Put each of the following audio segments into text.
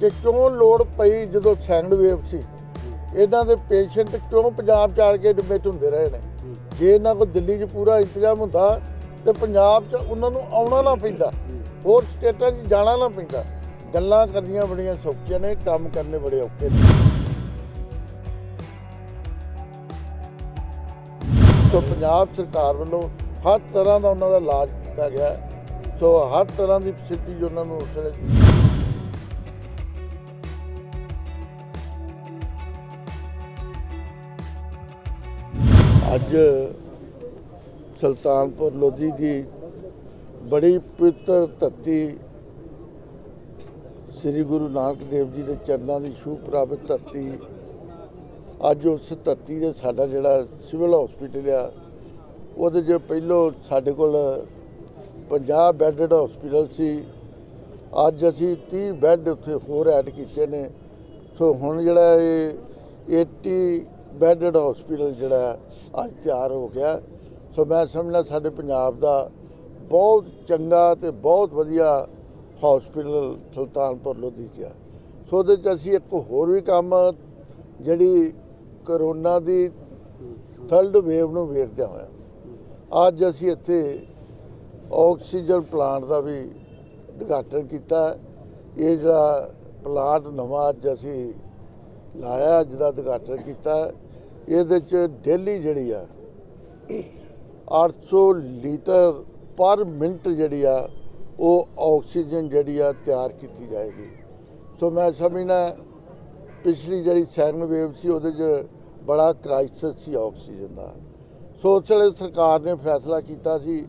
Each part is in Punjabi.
ਕਿ ਕਿਉਂ ਲੋੜ ਪਈ ਜਦੋਂ ਸੈਕੰਡ ਵੇਵ ਸੀ? ਇਹਨਾਂ ਦੇ ਪੇਸ਼ੈਂਟ ਕਿਉਂ ਪੰਜਾਬ ਚ ਆ ਕੇ ਐਡਮਿਟ ਹੁੰਦੇ ਰਹੇ ਨੇ? ਜੇ ਇਹਨਾਂ ਕੋਲ ਦਿੱਲੀ 'ਚ ਪੂਰਾ ਇੰਤਜ਼ਾਮ ਹੁੰਦਾ ਤੇ ਪੰਜਾਬ 'ਚ ਉਹਨਾਂ ਨੂੰ ਆਉਣਾ ਨਾ ਪੈਂਦਾ, ਹੋਰ ਸਟੇਟਾਂ 'ਚ ਜਾਣਾ ਨਾ ਪੈਂਦਾ। ਗੱਲਾਂ ਕਰਨੀਆਂ ਬੜੀਆਂ ਸੌਖੀਆਂ ਨੇ, ਕੰਮ ਕਰਨੇ ਬੜੇ ਔਖੇ ਨੇ। ਸੋ ਪੰਜਾਬ ਸਰਕਾਰ ਵੱਲੋਂ ਹਰ ਤਰ੍ਹਾਂ ਦਾ ਉਹਨਾਂ ਦਾ ਇਲਾਜ ਕੀਤਾ ਗਿਆ। ਸੋ ਹਰ ਤਰ੍ਹਾਂ ਦੀ ਫੈਸਿਲਿਟੀ ਉਹਨਾਂ ਨੂੰ ਉਸ ਵੇਲੇ ਅੱਜ ਸੁਲਤਾਨਪੁਰ ਲੋਧੀ ਦੀ ਬੜੀ ਪਵਿੱਤਰ ਧਰਤੀ ਸ੍ਰੀ ਗੁਰੂ ਨਾਨਕ ਦੇਵ ਜੀ ਦੇ ਚਰਨਾਂ ਦੀ ਛੂਹ ਪ੍ਰਾਪਤ ਧਰਤੀ, ਅੱਜ ਉਸ ਧਰਤੀ ਦੇ ਸਾਡਾ ਜਿਹੜਾ ਸਿਵਲ ਹਸਪੀਟਲ ਆ, ਉਹਦੇ 'ਚ ਪਹਿਲੋਂ ਸਾਡੇ ਕੋਲ 50 ਬੈੱਡਡ ਹਸਪੀਟਲ ਸੀ, ਅੱਜ ਅਸੀਂ 30 ਬੈੱਡ ਉੱਥੇ ਹੋਰ ਐਡ ਕੀਤੇ ਨੇ, ਸੋ ਹੁਣ ਜਿਹੜਾ ਇਹ 80 ਬੈਡਡ ਹਸਪੀਟਲ ਜਿਹੜਾ ਅੱਜ ਤਿਆਰ ਹੋ ਗਿਆ। ਸੋ ਮੈਂ ਸਮਝਣਾ ਸਾਡੇ ਪੰਜਾਬ ਦਾ ਬਹੁਤ ਚੰਗਾ ਤੇ ਬਹੁਤ ਵਧੀਆ ਹਸਪੀਟਲ ਸੁਲਤਾਨਪੁਰ ਲੋਧੀ 'ਚ ਆ ਸੋ ਉਹਦੇ 'ਚ ਅਸੀਂ ਇੱਕ ਹੋਰ ਵੀ ਕੰਮ ਜਿਹੜੀ ਕਰੋਨਾ ਦੀ ਥਰਡ ਵੇਵ ਨੂੰ ਵੇਖਦਿਆਂ ਹੋਇਆ ਅੱਜ ਅਸੀਂ ਇੱਥੇ ਆਕਸੀਜਨ ਪਲਾਂਟ ਦਾ ਵੀ ਉਦਘਾਟਨ ਕੀਤਾ। ਇਹ ਜਿਹੜਾ ਪਲਾਂਟ ਨਵਾਂ ਅੱਜ ਅਸੀਂ ਲਾਇਆ ਜਿਹਦਾ ਉਦਘਾਟਨ ਕੀਤਾ। ਇਹਦੇ ਚ ਡੇਲੀ ਜਿਹੜੀ ਆ 800 ਲੀਟਰ ਪਰ ਮਿੰਟ ਜਿਹੜੀ ਆ, ਉਹ ਆਕਸੀਜਨ ਜਿਹੜੀ ਆ ਤਿਆਰ ਕੀਤੀ ਜਾਏਗੀ। ਸੋ ਮੈਂ ਸਮਝਣਾ ਪਿਛਲੀ ਜਿਹੜੀ ਸੈਕੰਡ ਵੇਵ ਸੀ, ਉਹਦੇ 'ਚ ਬੜਾ ਕ੍ਰਾਈਸਿਸ ਸੀ ਆਕਸੀਜਨ ਦਾ। ਸੋ ਉਸ ਵੇਲੇ ਸਰਕਾਰ ਨੇ ਫੈਸਲਾ ਕੀਤਾ ਸੀ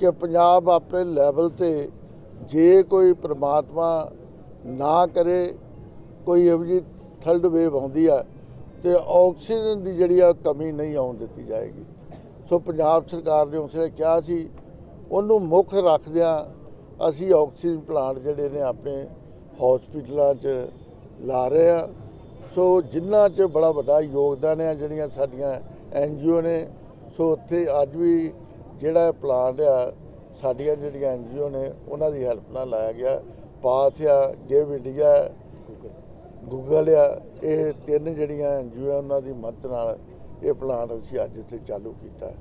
ਕਿ ਪੰਜਾਬ ਆਪਣੇ ਲੈਵਲ ਤੇ ਜੇ ਕੋਈ ਪ੍ਰਮਾਤਮਾ ਨਾ ਕਰੇ, ਕੋਈ ਇਹੋ ਜਿਹੀ ਥਰਡ ਵੇਵ ਆਉਂਦੀ ਆ ਤੇ ਆਕਸੀਜਨ ਦੀ ਜਿਹੜੀ ਆ ਕਮੀ ਨਹੀਂ ਆਉਣ ਦਿੱਤੀ ਜਾਏਗੀ। ਸੋ ਪੰਜਾਬ ਸਰਕਾਰ ਨੇ ਉਸ ਕਿਹਾ ਸੀ, ਉਹਨੂੰ ਮੁੱਖ ਰੱਖਦਿਆਂ ਅਸੀਂ ਆਕਸੀਜਨ ਪਲਾਂਟ ਜਿਹੜੇ ਨੇ ਆਪਣੇ ਹਸਪੀਟਲਾਂ 'ਚ ਲਾ ਰਹੇ ਆ। ਸੋ ਜਿਨ੍ਹਾਂ 'ਚ ਬੜਾ ਵੱਡਾ ਯੋਗਦਾਨ ਹੈ ਜਿਹੜੀਆਂ ਸਾਡੀਆਂ ਐਨਜੀਓ ਨੇ, ਸੋ ਉੱਥੇ ਅੱਜ ਵੀ ਜਿਹੜਾ ਪਲਾਂਟ ਆ, ਸਾਡੀਆਂ ਜਿਹੜੀਆਂ ਐਨਜੀਓ ਨੇ, ਉਹਨਾਂ ਦੀ ਹੈਲਪ ਨਾਲ ਲਾਇਆ ਗਿਆ। ਪਾਥ ਆ, ਗਿਵ ਇੰਡੀਆ। ਗੂਗਲ ਆ ਇਹ ਤਿੰਨ ਜਿਹੜੀਆਂ ਐਨਜੀਓ ਆ, ਉਹਨਾਂ ਦੀ ਮਦਦ ਨਾਲ ਇਹ ਪਲਾਂਟ ਅਸੀਂ ਅੱਜ ਇੱਥੇ ਚਾਲੂ ਕੀਤਾ।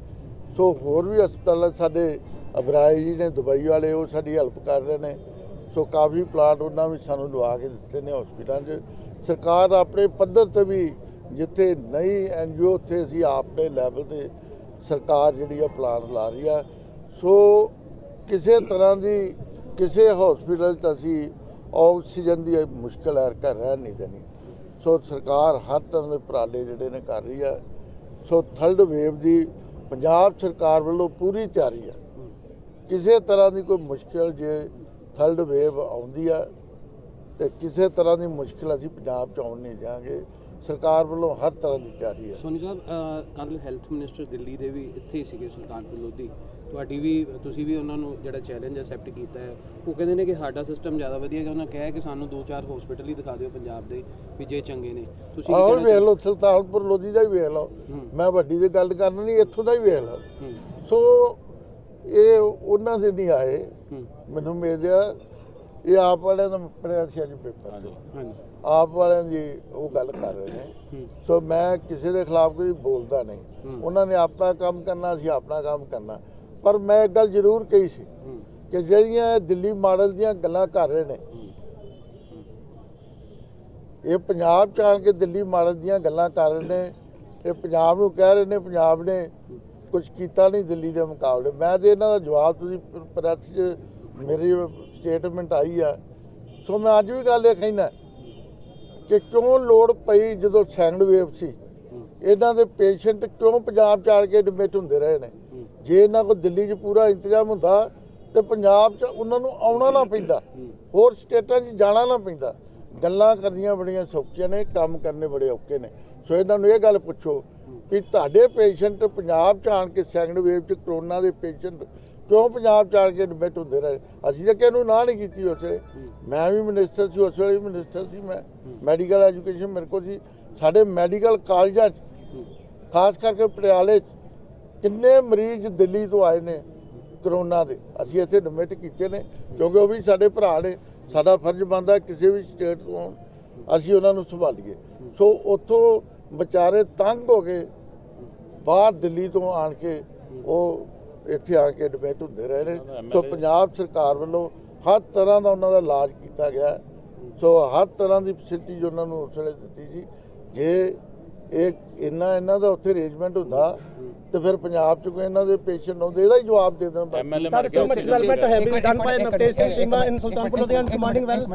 ਸੋ ਹੋਰ ਵੀ ਹਸਪਤਾਲ, ਸਾਡੇ ਅਬਰਾਏ ਜੀ ਨੇ, ਦੁਬਈ ਵਾਲੇ, ਉਹ ਸਾਡੀ ਹੈਲਪ ਕਰ ਰਹੇ ਨੇ। ਸੋ ਕਾਫੀ ਪਲਾਂਟ ਉਹਨਾਂ ਵੀ ਸਾਨੂੰ ਲਵਾ ਕੇ ਦਿੱਤੇ ਨੇ ਹਸਪੀਟਲਾਂ 'ਚ। ਸਰਕਾਰ ਆਪਣੇ ਪੱਧਰ ਤੇ ਵੀ ਜਿੱਥੇ ਨਹੀਂ ਐਨਜੀਓ, ਉੱਥੇ ਅਸੀਂ ਆਪਣੇ ਲੈਵਲ ਤੇ ਸਰਕਾਰ ਜਿਹੜੀ ਆ ਪਲਾਂਟ ਲਾ ਰਹੀ ਆ। ਸੋ ਕਿਸੇ ਤਰ੍ਹਾਂ ਦੀ, ਕਿਸੇ ਹਸਪੀਟਲ 'ਚ ਅਸੀਂ ਆਕਸੀਜਨ ਦੀ ਮੁਸ਼ਕਲ ਹੈ ਕਰ ਰਹਿ ਨਹੀਂ ਦੇਣੀ। ਸੋ ਸਰਕਾਰ ਹਰ ਤਰ੍ਹਾਂ ਦੇ ਉਪਰਾਲੇ ਜਿਹੜੇ ਨੇ ਕਰ ਰਹੀ ਹੈ। ਸੋ ਥਰਡ ਵੇਵ ਦੀ ਪੰਜਾਬ ਸਰਕਾਰ ਵੱਲੋਂ ਪੂਰੀ ਤਿਆਰੀ ਹੈ। ਕਿਸੇ ਤਰ੍ਹਾਂ ਦੀ ਕੋਈ ਮੁਸ਼ਕਲ ਜੇ ਥਰਡ ਵੇਵ ਆਉਂਦੀ ਆ ਤੇ ਕਿਸੇ ਤਰ੍ਹਾਂ ਦੀ ਮੁਸ਼ਕਲ ਅਸੀਂ ਪੰਜਾਬ 'ਚ ਆਉਣ ਨਹੀਂ ਦਿਆਂਗੇ। ਸਰਕਾਰ ਵੱਲੋਂ ਹਰ ਤਰ੍ਹਾਂ ਦੀ ਤਿਆਰੀ ਹੈ। ਸੋਨੀ ਸਾਹਿਬ ਕੱਲ ਹੈਲਥ ਮਿਨਿਸਟਰ ਦਿੱਲੀ ਦੇ ਵੀ ਇੱਥੇ ਹੀ ਸੀਗੇ ਸੁਲਤਾਨਪੁਰ ਲੋਧੀ। ਤੁਹਾਡੀ ਵੀ ਤੁਸੀਂ ਵੀ ਉਹਨਾਂ ਨੂੰ ਜਿਹੜਾ ਚੈਲੰਜ ਐਕਸੈਪਟ ਕੀਤਾ ਹੈ ਉਹ ਕਹਿੰਦੇ ਨੇ ਕਿ ਸਾਡਾ ਸਿਸਟਮ ਜ਼ਿਆਦਾ ਵਧੀਆ ਹੈ ਉਹਨਾਂ ਕਿਹਾ ਹੈ ਕਿ ਸਾਨੂੰ ਦੋ ਚਾਰ ਹਸਪੀਟਲ ਹੀ ਦਿਖਾ ਦਿਓ ਪੰਜਾਬ ਦੇ ਵੀ ਜੇ ਚੰਗੇ ਨੇ। ਤੁਸੀਂ ਆਹ ਵੇਖ ਲਓ ਸੁਲਤਾਨਪੁਰ ਲੋਧੀ ਦਾ ਹੀ ਵੇਖ ਲਓ। ਮੈਂ ਵੱਡੀ ਦੀ ਗੱਲ ਕਰਨੀ ਨਹੀਂ ਇੱਥੋਂ ਦਾ ਹੀ ਵੇਖ ਲਓ। ਸੋ ਇਹ ਉਹਨਾਂ ਦੇ ਨਹੀਂ ਆਏ। ਮੈਨੂੰ ਮਿਲਿਆ ਇਹ ਆਪ ਵਾਲਿਆਂ ਦਾ ਪੜਿਆ ਸੀ ਅੱਜ ਪੇਪਰ ਹਾਂਜੀ। ਆਪ ਵਾਲਿਆਂ ਦੀ ਉਹ ਗੱਲ ਕਰ ਰਹੇ ਨੇ। ਸੋ ਮੈਂ ਕਿਸੇ ਦੇ ਖਿਲਾਫ ਕੋਈ ਬੋਲਦਾ ਨਹੀਂ। ਉਹਨਾਂ ਨੇ ਆਪਣਾ ਕੰਮ ਕਰਨਾ ਸੀ ਆਪਣਾ ਕੰਮ ਕਰਨਾ। ਪਰ ਮੈਂ ਇੱਕ ਗੱਲ ਜ਼ਰੂਰ ਕਹੀ ਸੀ ਕਿ ਜਿਹੜੀਆਂ ਦਿੱਲੀ ਮਾਡਲ ਦੀਆਂ ਗੱਲਾਂ ਕਰ ਰਹੇ ਨੇ ਇਹ ਪੰਜਾਬ ਚ ਆਣ ਕੇ ਦਿੱਲੀ ਮਾਡਲ ਦੀਆਂ ਗੱਲਾਂ ਕਰ ਰਹੇ ਨੇ ਇਹ ਪੰਜਾਬ ਨੂੰ ਕਹਿ ਰਹੇ ਨੇ ਪੰਜਾਬ ਨੇ ਕੁਝ ਕੀਤਾ ਨਹੀਂ ਦਿੱਲੀ ਦੇ ਮੁਕਾਬਲੇ। ਮੈਂ ਤੇ ਇਹਨਾਂ ਦਾ ਜਵਾਬ ਤੁਸੀਂ ਪ੍ਰੈਸ 'ਚ ਮੇਰੀ ਸਟੇਟਮੈਂਟ ਆਈ ਆ। ਸੋ ਮੈਂ ਅੱਜ ਵੀ ਗੱਲ ਇਹ ਕਹਿਣਾ ਕਿ ਕਿਉਂ ਲੋੜ ਪਈ ਜਦੋਂ ਸੈਕੰਡ ਵੇਵ ਸੀ? ਇਹਨਾਂ ਦੇ ਪੇਸ਼ੈਂਟ ਕਿਉਂ ਪੰਜਾਬ ਚ ਆ ਕੇ ਐਡਮਿਟ ਹੁੰਦੇ ਰਹੇ ਨੇ? ਜੇ ਇਹਨਾਂ ਕੋਲ ਦਿੱਲੀ 'ਚ ਪੂਰਾ ਇੰਤਜ਼ਾਮ ਹੁੰਦਾ ਤੇ ਪੰਜਾਬ 'ਚ ਉਹਨਾਂ ਨੂੰ ਆਉਣਾ ਨਾ ਪੈਂਦਾ। ਹੋਰ ਸਟੇਟਾਂ 'ਚ ਜਾਣਾ ਨਾ ਪੈਂਦਾ। ਗੱਲਾਂ ਕਰਨੀਆਂ ਬੜੀਆਂ ਸੌਖੀਆਂ ਨੇ ਕੰਮ ਕਰਨੇ ਬੜੇ ਔਖੇ ਨੇ। ਸੋ ਇਹਨਾਂ ਨੂੰ ਇਹ ਗੱਲ ਪੁੱਛੋ ਵੀ ਤੁਹਾਡੇ ਪੇਸ਼ੈਂਟ ਪੰਜਾਬ 'ਚ ਆਣ ਕੇ ਸੈਕੰਡ ਵੇਵ 'ਚ ਕਰੋਨਾ ਦੇ ਪੇਸ਼ੈਂਟ ਕਿਉਂ ਪੰਜਾਬ 'ਚ ਆਣ ਕੇ ਐਡਮਿਟ ਹੁੰਦੇ ਰਹੇ? ਅਸੀਂ ਤਾਂ ਕਿਹਨੂੰ ਨਾ ਨਹੀਂ ਕੀਤੀ ਉਸ ਵੇਲੇ। ਮੈਂ ਵੀ ਮਿਨਿਸਟਰ ਸੀ ਉਸ ਵੇਲੇ ਵੀ ਮਿਨਿਸਟਰ ਸੀ ਮੈਂ। ਮੈਡੀਕਲ ਐਜੂਕੇਸ਼ਨ ਮੇਰੇ ਕੋਲ ਸੀ। ਸਾਡੇ ਮੈਡੀਕਲ ਕਾਲਜਾਂ 'ਚ ਖਾਸ ਕਰਕੇ ਪਟਿਆਲੇ 'ਚ ਕਿੰਨੇ ਮਰੀਜ਼ ਦਿੱਲੀ ਤੋਂ ਆਏ ਨੇ ਕਰੋਨਾ ਦੇ। ਅਸੀਂ ਇੱਥੇ ਐਡਮਿਟ ਕੀਤੇ ਨੇ ਕਿਉਂਕਿ ਉਹ ਵੀ ਸਾਡੇ ਭਰਾ ਨੇ। ਸਾਡਾ ਫਰਜ਼ ਬਣਦਾ ਕਿਸੇ ਵੀ ਸਟੇਟ ਤੋਂ ਆਉਣ, ਅਸੀਂ ਉਹਨਾਂ ਨੂੰ ਸੰਭਾਲੀਏ। ਸੋ ਉੱਥੋਂ ਵਿਚਾਰੇ ਤੰਗ ਹੋ ਗਏ ਬਾਹਰ ਦਿੱਲੀ ਤੋਂ ਆਣ ਕੇ ਉਹ ਇੱਥੇ ਆ ਕੇ ਐਡਮਿਟ ਹੁੰਦੇ ਰਹੇ ਨੇ। ਸੋ ਪੰਜਾਬ ਸਰਕਾਰ ਵੱਲੋਂ ਹਰ ਤਰ੍ਹਾਂ ਦਾ ਉਹਨਾਂ ਦਾ ਇਲਾਜ ਕੀਤਾ ਗਿਆ ਹੈ। ਸੋ ਹਰ ਤਰ੍ਹਾਂ ਦੀ ਫੈਸਿਲਿਟੀ ਉਹਨਾਂ ਨੂੰ ਉਸ ਵੇਲੇ ਦਿੱਤੀ ਸੀ ਜੇ ਇਹ ਇੰਨਾ ਇਹਨਾਂ ਦਾ ਉੱਥੇ ਅਰੇਂਜਮੈਂਟ ਹੁੰਦਾ ਤੇ ਫਿਰ ਪੰਜਾਬ ਚ ਕੋਈ ਇਹਨਾਂ ਦੇ ਪੇਸ਼ੈਂਟ ਹੁੰਦੇ ਇਹਦਾ ਹੀ ਜਵਾਬ ਦੇ ਦੇਣ development have been done by Navtej Singh Chima in Sultanpur Lodhi and commanding well.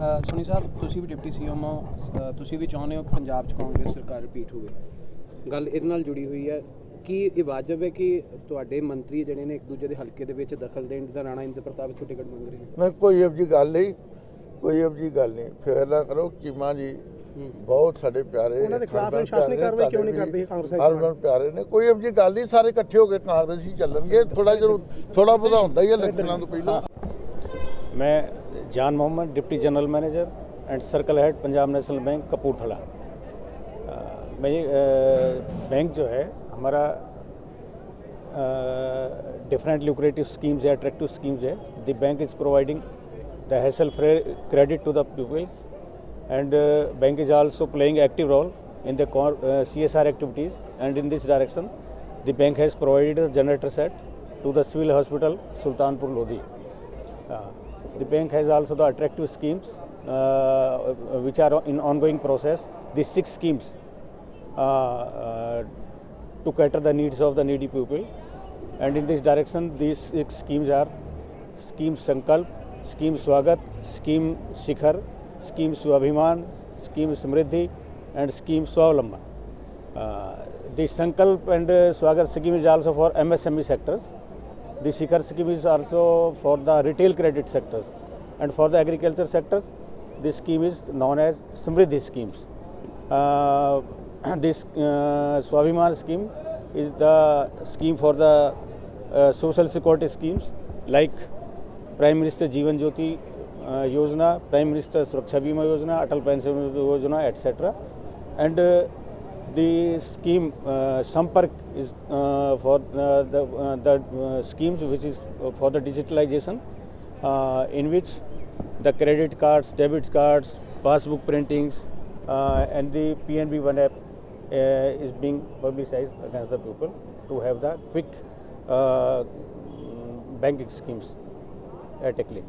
ਅ, ਸੁਣੀ ਸਾਹਿਬ ਤੁਸੀਂ ਵੀ ਡਿਪਟੀ ਸੀਐਮ ਹੋ। ਤੁਸੀਂ ਵੀ ਚਾਹੁੰਦੇ ਹੋ ਕਿ ਪੰਜਾਬ 'ਚ ਕਾਂਗਰਸ ਸਰਕਾਰ ਰਿਪੀਟ ਹੋਵੇ? ਗੱਲ ਇਹਦੇ ਨਾਲ ਜੁੜੀ ਹੋਈ ਹੈ। ਕੀ ਇਹ ਵਾਜਬ ਹੈ ਕਿ ਤੁਹਾਡੇ ਮੰਤਰੀ ਜਿਹੜੇ ਨੇ ਇੱਕ ਦੂਜੇ ਦੇ ਹਲਕੇ ਦੇ ਵਿੱਚ ਦਖਲ ਦੇਣ ਜਿੱਦਾਂ ਰਾਣਾ ਇੰਦਰ ਪ੍ਰਤਾਪ ਇੱਥੋਂ ਟਿਕਟ ਮੰਗ ਰਹੇ ਨੇ ਨਾ ਕੋਈ ਇਹੋ ਜਿਹੀ ਗੱਲ ਨਹੀਂ ਕੋਈ ਇਹੋ ਜਿਹੀ ਗੱਲ ਨਹੀਂ ਫੇਰ ਨਾ ਕਰੋ ਚੀਮਾ ਜੀ ਹੂੰ। ਬਹੁਤ ਸਾਡੇ ਪਿਆਰੇ ਉਹਨਾਂ ਦੇ ਖਿਲਾਫ਼ ਹਰਮਨ ਅਨੁਸ਼ਾਸਨੀ ਪਿਆਰੇ, ਕਾਰਵਾਈ ਕਿਉਂ ਨਹੀਂ ਤੁਹਾਡੇ ਕਰਦੀ ਕਾਂਗਰਸ ਵੀ ਹਾਈ ਹਰਮਨ ਪਿਆਰੇ ਨੇ ਕੋਈ ਇਹੋ ਜਿਹੀ ਗੱਲ ਨਹੀਂ ਸਾਰੇ ਇਕੱਠੇ ਹੋ ਕੇ ਕਾਂਗਰਸੀ ਚੱਲਣਗੇ ਥੋੜਾ ਜਿਹਾ ਥੋੜਾ ਬਹੁਤਾ ਹੁੰਦਾ ਹੀ ਹੈ ਇਲੈਕਸ਼ਨਾਂ ਤੋਂ ਪਹਿਲਾਂ मैं Jan Mohammad deputy general manager and circle head Punjab National Bank Kapurthala अ, मैं ये अ, बैंक जो है हमारा डिफरेंट लिक्रेटिव स्कीम्स है अट्रैक्टिव स्कीम्स है। The bank is providing the hassle free credit to the peoples and bank is also playing active role in the C S R activities and in this direction the bank has provided the generator set to the civil hospital Sultanpur Lodhi the bank has also the attractive schemes which are in ongoing process this schemes to cater the needs of the needy people and in this direction these six schemes are scheme Sankalp, scheme Swagat, scheme Shikhar, scheme Swabhiman, scheme Smriddhi and scheme Swavalamban. Uh, the Sankalp and uh, Swagat scheme is also for MSME sectors. The Shikhar scheme is also for the retail credit sectors. And for the agriculture sectors, this scheme is known as Smriddhi schemes. Uh, this uh, Swabhiman scheme is the scheme for the uh, social security schemes like Prime Minister Jeevan Jyoti uh, Yojana, Prime Minister Suraksha Bima Yojana, Atal Pension Yojana, etc. And uh, the scheme uh, Sampark is uh, for uh, the, uh, the uh, schemes which is uh, for the digitalization uh, in which the credit cards, debit cards, passbook printings uh, and the PNB One app uh, is being publicized against the people to have the quick uh, mm, banking schemes at a click.